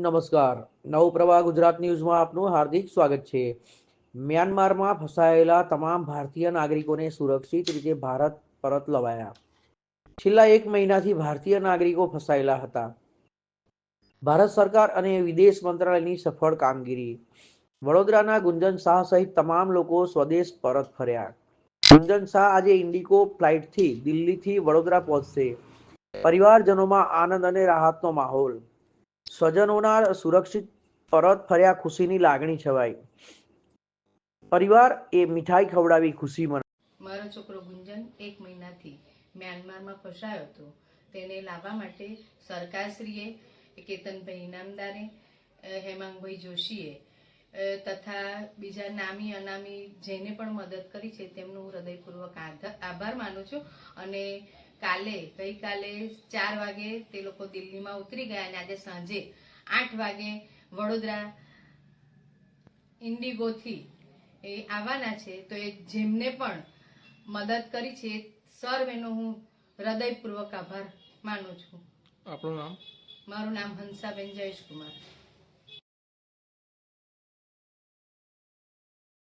નમસ્કાર. નવપ્રવાહ ગુજરાત ન્યૂઝમાં આપનું હાર્દિક સ્વાગત છે. મ્યાનમારમાં ફસાયેલા તમામ ભારતીય નાગરિકોને સુરક્ષિત રીતે ભારત પરત લવાયા. છેલ્લા એક મહિનાથી ભારતીય નાગરિકો ફસાયેલા હતા. ભારત સરકાર અને વિદેશ મંત્રાલયની સફળ કામગીરી. વડોદરાના ગુંજન શાહ સહિત તમામ લોકો સ્વદેશ પરત ફર્યા. ગુંજન શાહ આજે ઇન્ડિગો ફ્લાઇટથી દિલ્હીથી વડોદરા પહોંચશે. પરિવારજનોમાં આનંદ અને રાહતનો માહોલ. સ્વજનોના સુરક્ષિત પરત ફર્યા ખુશીની લાગણી છવાઈ. પરિવાર એ મીઠાઈ ખવડાવી ખુશી મનાવી. મારો છોકરો ગુંજન એક મહિનાથી મ્યાનમારમાં ફસાયો હતો. તેને લાવવા માટે સરકારશ્રીએ, કેતનભાઈ ઇનામદારે હેમાંગભાઈ જોશીએ તથા બીજા નામી, અનામી જેને પણ મદદ કરી છે, તેમનું હું હૃદયપૂર્વક આભાર માનું છું અને કાલે ગઈકાલે ચાર વાગે તે લોકો દિલ્હીમાં ઉતરી ગયા અને આજે સાંજે આઠ વાગે વડોદરા ઇન્ડિગોથી એ આવવાના છે. તો એ જેમને પણ મદદ કરી છે સર સર્વેનો હું હૃદયપૂર્વક આભાર માનું છું. આપણું નામ? મારું નામ હંસાબેન જયેશ કુમાર